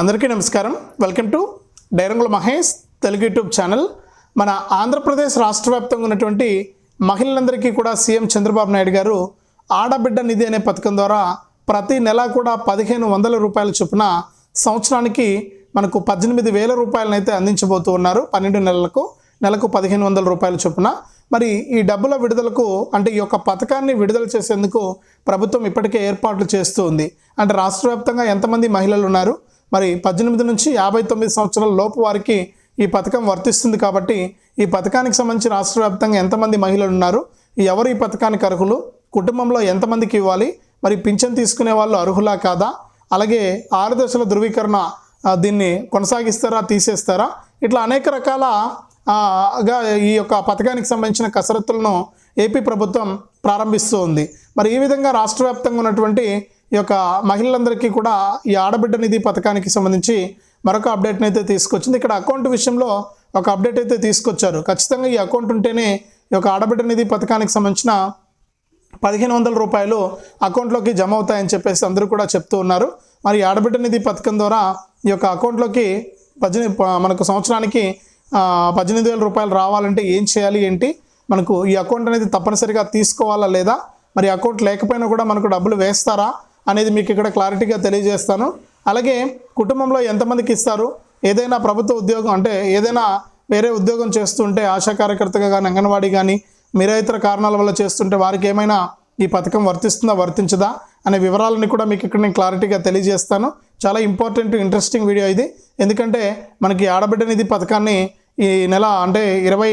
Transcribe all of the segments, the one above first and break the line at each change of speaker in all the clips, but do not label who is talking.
అందరికీ నమస్కారం. Welcome to Dairangula Mahesh Telugu YouTube channel. మన ఆంధ్రప్రదేశ్ రాష్ట్ర వ్యాప్తంగా ఉన్నటువంటి మహిళలందరికీ కూడా సీఎం చంద్రబాబు నాయుడు గారు ఆడబిడ్డ నిధి అనే పథకం ద్వారా ప్రతి నెల కూడా పదిహేను వందల రూపాయల చొప్పున సంవత్సరానికి మనకు పద్దెనిమిది వేల రూపాయలను అయితే అందించబోతూ ఉన్నారు. పన్నెండు నెలలకు నెలకు పదిహేను వందల రూపాయల చొప్పున. మరి ఈ డబ్బుల విడుదలకు అంటే ఈ యొక్క పథకాన్ని విడుదల చేసేందుకు ప్రభుత్వం ఇప్పటికే ఏర్పాట్లు చేస్తూ ఉంది. అంటే రాష్ట్ర వ్యాప్తంగా ఎంతమంది మహిళలు ఉన్నారు? మరి పద్దెనిమిది నుంచి యాభై తొమ్మిది సంవత్సరాల లోపు వారికి ఈ పథకం వర్తిస్తుంది కాబట్టి ఈ పథకానికి సంబంధించి రాష్ట్ర వ్యాప్తంగా ఎంతమంది మహిళలు ఉన్నారు? ఎవరు ఈ పథకానికి అర్హులు? కుటుంబంలో ఎంతమందికి ఇవ్వాలి? మరి పింఛన్ తీసుకునే వాళ్ళు అర్హులా కాదా? అలాగే ఆరు దశల ధృవీకరణ దీన్ని కొనసాగిస్తారా? తీసేస్తారా? ఇట్లా అనేక రకాల గా ఈ యొక్క పథకానికి సంబంధించిన కసరత్తులను ఏపీ ప్రభుత్వం ప్రారంభిస్తూ ఉంది. మరి ఈ విధంగా రాష్ట్ర వ్యాప్తంగా ఉన్నటువంటి ఈ యొక్క మహిళలందరికీ కూడా ఈ ఆడబిడ్డ నిధి పథకానికి సంబంధించి మరొక అప్డేట్ని అయితే తీసుకొచ్చింది. ఇక్కడ అకౌంట్ విషయంలో ఒక అప్డేట్ అయితే తీసుకొచ్చారు. ఖచ్చితంగా ఈ అకౌంట్ ఉంటేనే ఈ యొక్క ఆడబిడ్డ నిధి పథకానికి సంబంధించిన పదిహేను వందల రూపాయలు అకౌంట్లోకి జమ అవుతాయని చెప్పేసి అందరూ కూడా చెప్తూ ఉన్నారు. మరి ఈ ఆడబిడ్డ నిధి పథకం ద్వారా ఈ యొక్క అకౌంట్లోకి పద్దెనిమిది మనకు సంవత్సరానికి పద్దెనిమిది వేల రూపాయలు రావాలంటే ఏం చేయాలి ఏంటి? మనకు ఈ అకౌంట్ అనేది తప్పనిసరిగా తీసుకోవాలా లేదా? మరి అకౌంట్ లేకపోయినా కూడా మనకు డబ్బులు వేస్తారా? అనేది మీకు ఇక్కడ క్లారిటీగా తెలియజేస్తాను. అలాగే కుటుంబంలో ఎంతమందికి ఇస్తారు? ఏదైనా ప్రభుత్వ ఉద్యోగం అంటే ఏదైనా వేరే ఉద్యోగం చేస్తుంటే ఆశా కార్యకర్తగా కానీ అంగన్వాడీ కానీ మీరే ఇతర కారణాల వల్ల చేస్తుంటే వారికి ఏమైనా ఈ పథకం వర్తిస్తుందా వర్తించదా అనే వివరాలని కూడా మీకు ఇక్కడ నేను క్లారిటీగా తెలియజేస్తాను. చాలా ఇంపార్టెంట్ ఇంట్రెస్టింగ్ వీడియో ఇది. ఎందుకంటే మనకి ఆడబిడ్డ నిధి పథకాన్ని ఈ నెల అంటే ఇరవై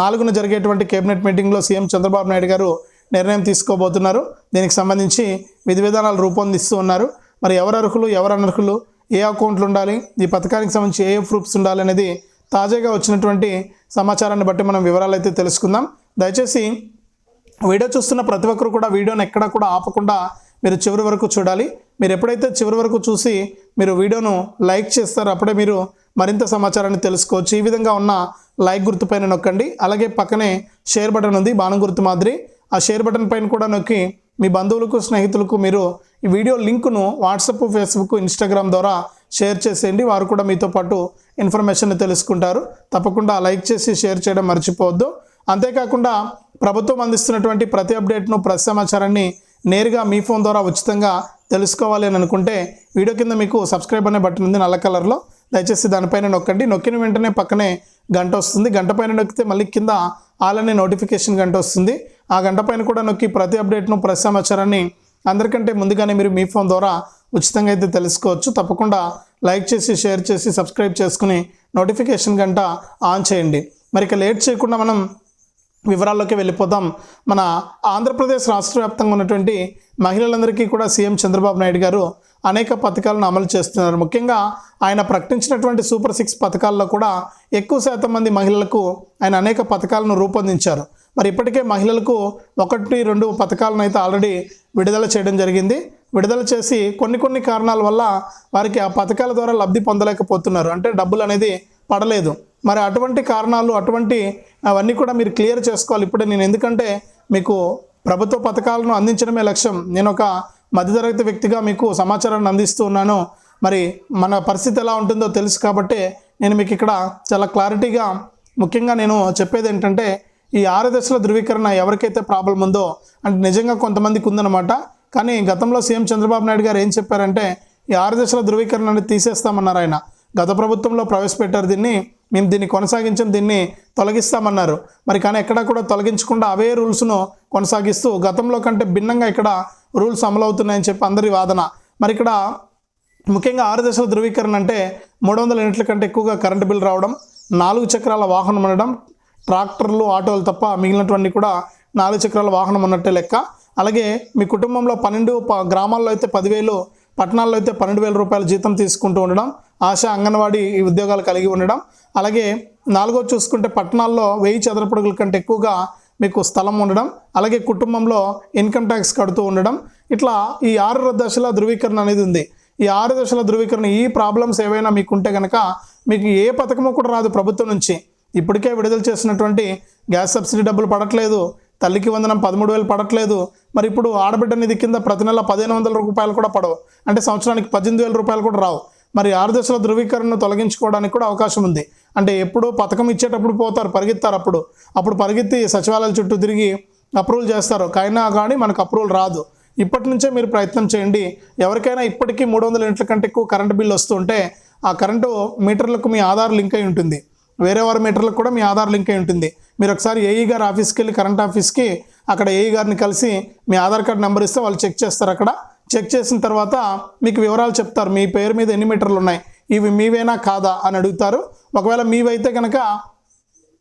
నాలుగున జరిగేటువంటి కేబినెట్ మీటింగ్లో సీఎం చంద్రబాబు నాయుడు గారు నిర్ణయం తీసుకోబోతున్నారు. దీనికి సంబంధించి విధి విధానాలు రూపొందిస్తూ ఉన్నారు. మరి ఎవరు అర్హులు ఎవరు అనర్హులు ఏ అకౌంట్లు ఉండాలి ఈ పథకానికి సంబంధించి ఏ ఏ ప్రూఫ్స్ ఉండాలి అనేది తాజాగా వచ్చినటువంటి సమాచారాన్ని బట్టి మనం వివరాలు అయితే తెలుసుకుందాం. దయచేసి వీడియో చూస్తున్న ప్రతి ఒక్కరు కూడా వీడియోని ఎక్కడా కూడా ఆపకుండా మీరు చివరి వరకు చూడాలి. మీరు ఎప్పుడైతే చివరి వరకు చూసి మీరు వీడియోను లైక్ చేస్తారో అప్పుడే మీరు మరింత సమాచారాన్ని తెలుసుకోవచ్చు. ఈ విధంగా ఉన్న లైక్ గుర్తుపైన నొక్కండి. అలాగే పక్కనే షేర్ బటన్ ఉంది బాణం గుర్తు మాదిరి. ఆ షేర్ బటన్ పైన కూడా నొక్కి మీ బంధువులకు స్నేహితులకు మీరు ఈ వీడియో లింకును వాట్సాప్ ఫేస్బుక్ ఇన్స్టాగ్రామ్ ద్వారా షేర్ చేసేయండి. వారు కూడా మీతో పాటు ఇన్ఫర్మేషన్ తెలుసుకుంటారు. తప్పకుండా లైక్ చేసి షేర్ చేయడం మర్చిపోవద్దు. అంతేకాకుండా ప్రభుత్వం అందిస్తున్నటువంటి ప్రతి అప్డేట్ను ప్రతి సమాచారాన్ని నేరుగా మీ ఫోన్ ద్వారా ఉచితంగా తెలుసుకోవాలి అని అనుకుంటే వీడియో కింద మీకు సబ్స్క్రైబ్ అనే బటన్ ఉంది నల్ల కలర్లో దయచేసి దానిపైన నొక్కండి. నొక్కిన వెంటనే పక్కనే గంట వస్తుంది. గంట పైన నొక్కితే మళ్ళీ కింద ఆల్ అనే నోటిఫికేషన్ గంట వస్తుంది. ఆ గంట పైన కూడా నొక్కి ప్రతి అప్డేట్ను ప్రతి సమాచారాన్ని అందరికంటే ముందుగానే మీరు మీ ఫోన్ ద్వారా ఉచితంగా అయితే తెలుసుకోవచ్చు. తప్పకుండా లైక్ చేసి షేర్ చేసి సబ్స్క్రైబ్ చేసుకుని నోటిఫికేషన్ గంట ఆన్ చేయండి. మరి ఇక లేట్ చేయకుండా మనం వివరాల్లోకి వెళ్ళిపోదాం. మన ఆంధ్రప్రదేశ్ రాష్ట్ర వ్యాప్తంగా ఉన్నటువంటి మహిళలందరికీ కూడా సీఎం చంద్రబాబు నాయుడు గారు అనేక పథకాలను అమలు చేస్తున్నారు. ముఖ్యంగా ఆయన ప్రకటించినటువంటి సూపర్ సిక్స్ పథకాల్లో కూడా ఎక్కువ శాతం మంది మహిళలకు ఆయన అనేక పథకాలను రూపొందించారు. మరి ఇప్పటికే మహిళలకు ఒకటి రెండు పథకాలను అయితే ఆల్రెడీ విడుదల చేయడం జరిగింది. విడుదల చేసి కొన్ని కొన్ని కారణాల వల్ల వారికి ఆ పథకాల ద్వారా లబ్ధి పొందలేకపోతున్నారు. అంటే డబ్బులు అనేది పడలేదు. మరి అటువంటి కారణాలు అటువంటి అవన్నీ కూడా మీరు క్లియర్ చేసుకోవాలి ఇప్పుడే. నేను ఎందుకంటే మీకు ప్రభుత్వ పథకాలను అందించడమే లక్ష్యం. నేను ఒక మధ్యతరగతి వ్యక్తిగా మీకు సమాచారాన్ని అందిస్తూ ఉన్నాను. మరి మన పరిస్థితి ఎలా ఉంటుందో తెలుసు కాబట్టి నేను మీకు ఇక్కడ చాలా క్లారిటీగా ముఖ్యంగా నేను చెప్పేది ఏంటంటే ఈ ఆరు దశల ధృవీకరణ ఎవరికైతే ప్రాబ్లం ఉందో అంటే నిజంగా కొంతమందికి ఉందన్నమాట. కానీ గతంలో సీఎం చంద్రబాబు నాయుడు గారు ఏం చెప్పారంటే ఈ ఆరు దశల ధృవీకరణ అనేది తీసేస్తామన్నారు ఆయన. గత ప్రభుత్వంలో ప్రవేశపెట్టారు దీన్ని మేము దీన్ని కొనసాగించాం దీన్ని తొలగిస్తామన్నారు. మరి కానీ ఎక్కడా కూడా తొలగించకుండా అవే రూల్స్ను కొనసాగిస్తూ గతంలో కంటే భిన్నంగా ఇక్కడ రూల్స్ అమలవుతున్నాయని చెప్పి అందరి వాదన. మరి ఇక్కడ ముఖ్యంగా ఆరు దశల ధృవీకరణ అంటే మూడు వందల యూనిట్ల కంటే ఎక్కువగా కరెంటు బిల్ రావడం నాలుగు చక్రాల వాహనం ఉండడం ట్రాక్టర్లు ఆటోలు తప్ప మిగిలినటువంటి కూడా నాలుగు చక్రాల వాహనం ఉన్నట్టే లెక్క. అలాగే మీ కుటుంబంలో పన్నెండు ప- గ్రామాల్లో అయితే పదివేలు పట్టణాల్లో అయితే పన్నెండు వేల రూపాయల జీతం తీసుకుంటూ ఉండడం ఆశా అంగన్వాడీ ఉద్యోగాలు కలిగి ఉండడం. అలాగే నాలుగో చూసుకుంటే పట్టణాల్లో వెయ్యి చదరపడుగుల కంటే ఎక్కువగా మీకు స్థలం ఉండడం. అలాగే కుటుంబంలో ఇన్కమ్ ట్యాక్స్ కడుతూ ఉండడం. ఇట్లా ఈ ఆరు దశల ధృవీకరణ అనేది ఉంది. ఈ ఆరు దశల ధృవీకరణ ఈ ప్రాబ్లమ్స్ ఏవైనా మీకు ఉంటే కనుక మీకు ఏ పథకము కూడా రాదు ప్రభుత్వం నుంచి. ఇప్పటికే విడుదల చేసినటువంటి గ్యాస్ సబ్సిడీ డబ్బులు పడట్లేదు తల్లికి వందనం పదమూడు వేలు పడట్లేదు. మరి ఇప్పుడు ఆడబిడ్డ నిధి కింద ప్రతి నెల పదిహేను వందల రూపాయలు కూడా పడవు. అంటే సంవత్సరానికి పద్దెనిమిది వేల రూపాయలు కూడా రావు. మరి ఆరు దశల ధృవీకరణను తొలగించుకోవడానికి కూడా అవకాశం ఉంది. అంటే ఎప్పుడు పథకం ఇచ్చేటప్పుడు పోతారు పరిగెత్తారు అప్పుడు. అప్పుడు పరిగెత్తి సచివాలయాల చుట్టూ తిరిగి అప్రూవల్ చేస్తారు. కైనా కానీ మనకు అప్రూవల్ రాదు. ఇప్పటి నుంచే మీరు ప్రయత్నం చేయండి. ఎవరికైనా ఇప్పటికీ మూడు వందల యూనిట్ల కంటే ఎక్కువ కరెంటు బిల్లు వస్తుంటే ఆ కరెంటు మీటర్లకు మీ ఆధార్ లింక్ అయి ఉంటుంది. వేరే వారి మీటర్లకు కూడా మీ ఆధార్ లింక్ అయి ఉంటుంది. మీరు ఒకసారి ఏఈ గారి ఆఫీస్కి వెళ్ళి కరెంట్ ఆఫీస్కి అక్కడ ఏఈ గారిని కలిసి మీ ఆధార్ కార్డ్ నెంబర్ ఇస్తే వాళ్ళు చెక్ చేస్తారు అక్కడ. చెక్ చేసిన తర్వాత మీకు వివరాలు చెప్తారు. మీ పేరు మీద ఎన్ని మీటర్లు ఉన్నాయి? ఇవి మీవేనా కాదా అని అడుగుతారు. ఒకవేళ మీవైతే కనుక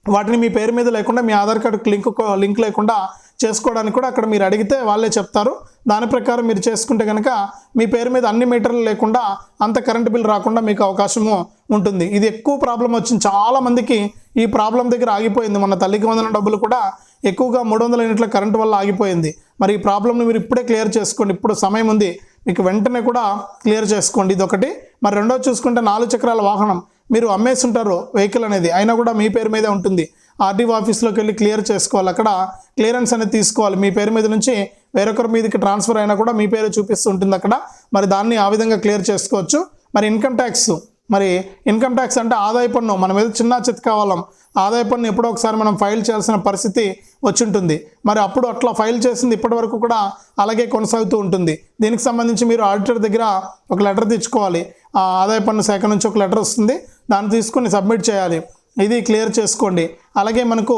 వాటిని మీ పేరు మీద లేకుండా మీ ఆధార్ కార్డు లింక్ లింక్ లేకుండా చేసుకోవడానికి కూడా అక్కడ మీరు అడిగితే వాళ్ళే చెప్తారు. దాని ప్రకారం మీరు చేసుకుంటే కనుక మీ పేరు మీద అన్ని మీటర్లు లేకుండా అంత కరెంట్ బిల్ రాకుండా మీకు అవకాశము ఉంటుంది. ఇది ఎక్కువ ప్రాబ్లం వచ్చింది. చాలా మందికి ఈ ప్రాబ్లం దగ్గర ఆగిపోయింది. మన తల్లికి వందల డబ్బులు కూడా ఎక్కువగా మూడు వందల యూనిట్ల కరెంటు వల్ల ఆగిపోయింది. మరి ఈ ప్రాబ్లమ్ని మీరు ఇప్పుడే క్లియర్ చేసుకోండి. ఇప్పుడు సమయం ఉంది. మీకు వెంటనే కూడా క్లియర్ చేసుకోండి. ఇది ఒకటి మరి రెండో చూసుకుంటే నాలుగు చక్రాల వాహనం. మీరు అమ్మేస్తుంటారు వెహికల్ అనేది. అయినా కూడా మీ పేరు మీదే ఉంటుంది. ఆర్డీఓ ఆఫీస్లోకి వెళ్ళి క్లియర్ చేసుకోవాలి. అక్కడ క్లియరెన్స్ అనేది తీసుకోవాలి. మీ పేరు మీద నుంచి వేరొకరి మీదకి ట్రాన్స్ఫర్ అయినా కూడా మీ పేరు చూపిస్తూ ఉంటుంది అక్కడ. మరి దాన్ని ఆ విధంగా క్లియర్ చేసుకోవచ్చు. మరి ఇన్కమ్ ట్యాక్స్ మరి ఇన్కమ్ ట్యాక్స్ అంటే ఆదాయ పన్ను. మనం ఏదో చిన్న చితక వాళ్ళం ఆదాయ పన్ను ఎప్పుడో ఒకసారి మనం ఫైల్ చేయాల్సిన పరిస్థితి వచ్చింటుంది. మరి అప్పుడు అట్లా ఫైల్ చేసింది ఇప్పటి వరకు కూడా అలాగే కొనసాగుతూ ఉంటుంది. దీనికి సంబంధించి మీరు ఆడిటర్ దగ్గర ఒక లెటర్ తెచ్చుకోవాలి. ఆ ఆదాయ పన్ను శాఖ నుంచి ఒక లెటర్ వస్తుంది. దాన్ని తీసుకుని సబ్మిట్ చేయాలి. ఇది క్లియర్ చేసుకోండి. అలాగే మనకు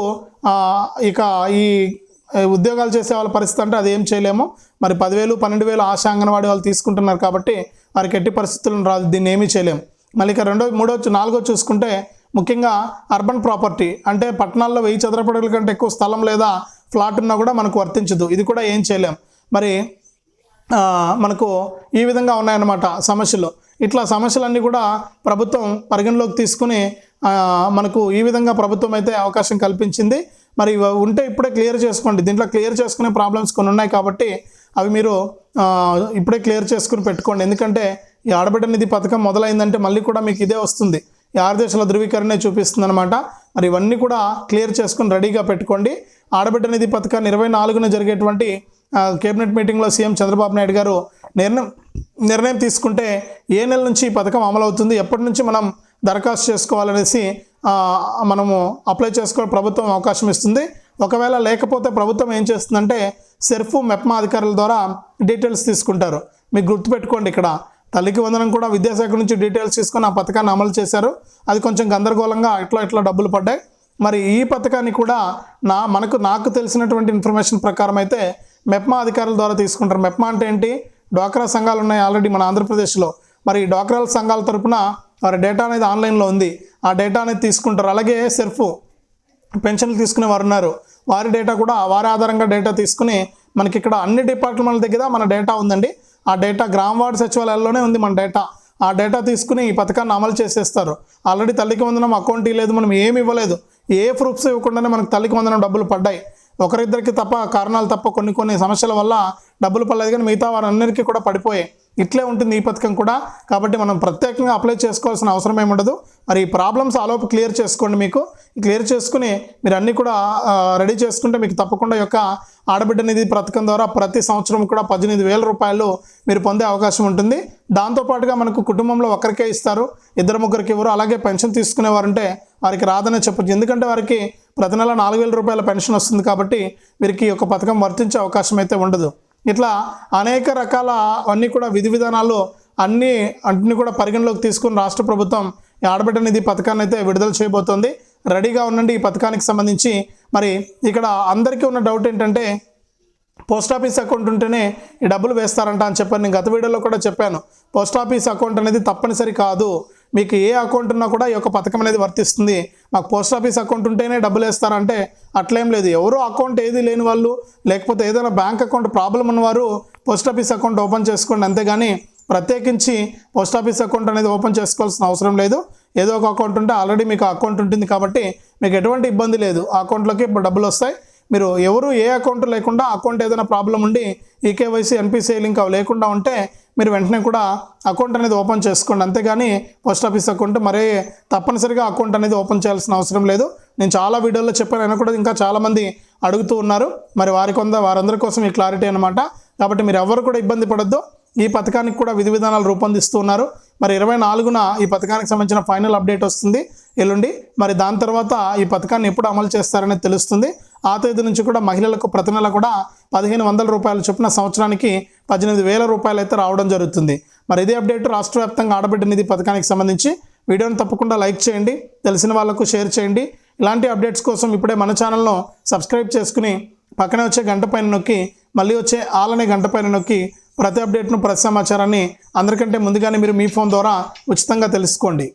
ఇక ఈ ఉద్యోగాలు చేసే వాళ్ళ పరిస్థితి అంటే అది ఏం చేయలేము. మరి పదివేలు పన్నెండు వేలు ఆశ అంగన్వాడీ వాళ్ళు తీసుకుంటున్నారు కాబట్టి వారికి ఎట్టి పరిస్థితులను రాదు. దీన్ని ఏమీ చేయలేము. మళ్ళీ ఇక రెండో మూడో నాలుగో చూసుకుంటే ముఖ్యంగా అర్బన్ ప్రాపర్టీ అంటే పట్టణాల్లో వెయ్యి చదరపు కంటే ఎక్కువ స్థలం లేదా ఫ్లాట్ ఉన్నా కూడా మనకు వర్తించదు. ఇది కూడా ఏం చేయలేం మరి మనకు ఈ విధంగా ఉన్నాయన్నమాట సమస్యలు. ఇట్లా సమస్యలన్నీ కూడా ప్రభుత్వం పరిగణలోకి తీసుకుని మనకు ఈ విధంగా ప్రభుత్వం అయితే అవకాశం కల్పించింది. మరి ఉంటే ఇప్పుడే క్లియర్ చేసుకోండి. దీంట్లో క్లియర్ చేసుకునే ప్రాబ్లమ్స్ కొన్ని ఉన్నాయి కాబట్టి అవి మీరు ఇప్పుడే క్లియర్ చేసుకుని పెట్టుకోండి. ఎందుకంటే ఈ ఆడబిడ్డ నిధి పథకం మొదలైందంటే మళ్ళీ కూడా మీకు ఇదే వస్తుంది. ఈ ఆరు దేశాల ధృవీకరణే చూపిస్తుంది అనమాట మరి ఇవన్నీ కూడా క్లియర్ చేసుకుని రెడీగా పెట్టుకోండి. ఆడబిడ్డ నిధి పథకాన్ని ఇరవై నాలుగున జరిగేటువంటి కేబినెట్ మీటింగ్లో సీఎం చంద్రబాబు నాయుడు గారు నిర్ణయం నిర్ణయం తీసుకుంటే ఏ నెల నుంచి ఈ పథకం అమలవుతుంది? ఎప్పటి నుంచి మనం దరఖాస్తు చేసుకోవాలనేసి మనము అప్లై చేసుకో ప్రభుత్వం అవకాశం ఇస్తుంది. ఒకవేళ లేకపోతే ప్రభుత్వం ఏం చేస్తుందంటే సెర్ఫ్ మెప్మా అధికారుల ద్వారా డీటెయిల్స్ తీసుకుంటారు. మీకు గుర్తుపెట్టుకోండి ఇక్కడ. తల్లికి వందనం కూడా విద్యాశాఖ నుంచి డీటెయిల్స్ తీసుకొని ఆ పథకాన్ని అమలు చేశారు. అది కొంచెం గందరగోళంగా ఇట్లా ఇట్లా డబ్బులు పడ్డాయి. మరి ఈ పథకాన్ని కూడా నా మనకు నాకు తెలిసినటువంటి ఇన్ఫర్మేషన్ ప్రకారం అయితే మెప్మా అధికారుల ద్వారా తీసుకుంటారు. మెప్మా అంటే ఏంటి? డ్వాక్రా సంఘాలు ఉన్నాయి ఆల్రెడీ మన ఆంధ్రప్రదేశ్లో. మరి డ్వాక్రాల డ్వాక్రా సంఘాల తరపున వారి డేటా అనేది ఆన్లైన్లో ఉంది. ఆ డేటా అనేది తీసుకుంటారు. అలాగే సెర్ఫ్ పెన్షన్లు తీసుకునే వారు ఉన్నారు. వారి డేటా కూడా వారి ఆధారంగా డేటా తీసుకుని మనకి ఇక్కడ అన్ని డిపార్ట్మెంట్ల దగ్గర మన డేటా ఉందండి. ఆ డేటా గ్రామ వార్డు సచివాలయాల్లోనే ఉంది మన డేటా. ఆ డేటా తీసుకుని ఈ పథకాన్ని అమలు చేసేస్తారు. ఆల్రెడీ తల్లికి వందనం అకౌంట్ లేదు మనం ఏమి ఇవ్వలేదు. ఏ ప్రూఫ్స్ ఇవ్వకుండానే మనకు తల్లికి వందనం డబ్బులు పడ్డాయి. ఒకరిద్దరికి తప్ప కారణాలు తప్ప కొన్ని కొన్ని సమస్యల వల్ల డబ్బులు పడలేదు కానీ మిగతా వారందరికీ కూడా పడిపోయాయి. ఇట్లే ఉంటుంది ఈ పథకం కూడా. కాబట్టి మనం ప్రత్యేకంగా అప్లై చేసుకోవాల్సిన అవసరం ఏమి ఉండదు మరి ఈ ప్రాబ్లమ్స్ ఆలోపు క్లియర్ చేసుకోండి మీకు. క్లియర్ చేసుకుని మీరు అన్నీ కూడా రెడీ చేసుకుంటే మీకు తప్పకుండా యొక్క ఆడబిడ్డ నిధి పథకం ద్వారా ప్రతి సంవత్సరం కూడా పద్దెనిమిది వేల రూపాయలు మీరు పొందే అవకాశం ఉంటుంది. దాంతోపాటుగా మనకు కుటుంబంలో ఒకరికే ఇస్తారు. ఇద్దరు ముగ్గురికి ఇవ్వరు. అలాగే పెన్షన్ తీసుకునేవారంటే వారికి రాదనే చెప్పచ్చు. ఎందుకంటే వారికి ప్రతి నెల నాలుగు వేల రూపాయల పెన్షన్ వస్తుంది కాబట్టి వీరికి ఈ యొక్క పథకం వర్తించే అవకాశం అయితే ఉండదు. ఇట్లా అనేక రకాల అన్నీ కూడా విధి విధానాలు అన్నీ అన్ని కూడా పరిగణలోకి తీసుకుని రాష్ట్ర ప్రభుత్వం ఈ ఆడబిడ్డ నిధి పథకాన్ని అయితే విడుదల చేయబోతోంది. రెడీగా ఉండండి ఈ పథకానికి సంబంధించి. మరి ఇక్కడ అందరికీ ఉన్న డౌట్ ఏంటంటే పోస్ట్ ఆఫీస్ అకౌంట్ ఉంటేనే ఈ డబ్బులు వేస్తారంట అని చెప్పాను. నేను గత వీడియోలో కూడా చెప్పాను. పోస్ట్ ఆఫీస్ అకౌంట్ అనేది తప్పనిసరి కాదు. మీకు ఏ అకౌంట్ ఉన్నా కూడా ఈ యొక్క పథకం అనేది వర్తిస్తుంది. మాకు పోస్ట్ ఆఫీస్ అకౌంట్ ఉంటేనే డబ్బులు వేస్తారంటే అట్లేం లేదు. ఎవరో అకౌంట్ ఏది లేని వాళ్ళు లేకపోతే ఏదైనా బ్యాంక్ అకౌంట్ ప్రాబ్లం ఉన్నవారు పోస్ట్ ఆఫీస్ అకౌంట్ ఓపెన్ చేసుకోండి. అంతేగాని ప్రత్యేకించి పోస్ట్ ఆఫీస్ అకౌంట్ అనేది ఓపెన్ చేసుకోవాల్సిన అవసరం లేదు. ఏదో ఒక అకౌంట్ ఉంటే ఆల్రెడీ మీకు అకౌంట్ ఉంటుంది కాబట్టి మీకు ఎటువంటి ఇబ్బంది లేదు. ఆ అకౌంట్లోకి ఇప్పుడు డబ్బులు వస్తాయి. మీరు ఎవరు ఏ అకౌంట్ లేకుండా అకౌంట్ ఏదైనా ప్రాబ్లం ఉండి ఈకేవైసీ ఎన్పిసిఐ లింక్ అవి లేకుండా ఉంటే మీరు వెంటనే కూడా అకౌంట్ అనేది ఓపెన్ చేసుకోండి. అంతేగాని పోస్ట్ ఆఫీస్ అకౌంట్ మరే తప్పనిసరిగా అకౌంట్ అనేది ఓపెన్ చేయాల్సిన అవసరం లేదు. నేను చాలా వీడియోల్లో చెప్పాను. అయినా కూడా ఇంకా చాలామంది అడుగుతూ ఉన్నారు. మరి వారి కొంద వారందరి కోసం ఈ క్లారిటీ అనమాట కాబట్టి మీరు ఎవరు కూడా ఇబ్బంది పడద్దు. ఈ పథకానికి కూడా విధి విధానాలు రూపొందిస్తూ ఉన్నారు మరి ఇరవై నాలుగున ఈ పథకానికి సంబంధించిన ఫైనల్ అప్డేట్ వస్తుంది. ఎల్లుండి. మరి దాని తర్వాత ఈ పథకాన్ని ఎప్పుడు అమలు చేస్తారనేది తెలుస్తుంది. ఆ తేదీ నుంచి కూడా మహిళలకు ప్రతి నెల కూడా పదిహేను వందల రూపాయల చొప్పున సంవత్సరానికి పద్దెనిమిది వేల రూపాయలు అయితే రావడం జరుగుతుంది. మరి ఇదే అప్డేట్ రాష్ట్ర వ్యాప్తంగా ఆడబిడ్డ నిధి పథకానికి సంబంధించి. వీడియోని తప్పకుండా లైక్ చేయండి తెలిసిన వాళ్ళకు షేర్ చేయండి. ఇలాంటి అప్డేట్స్ కోసం ఇప్పుడే మన ఛానల్ను సబ్స్క్రైబ్ చేసుకుని పక్కనే వచ్చే గంట పైన నొక్కి మళ్ళీ వచ్చే ఆలనే గంట పైన నొక్కి ప్రతి అప్డేట్ను ప్రతి సమాచారాన్ని అందరికంటే ముందుగానే మీరు మీ ఫోన్ ద్వారా ఉచితంగా తెలుసుకోండి.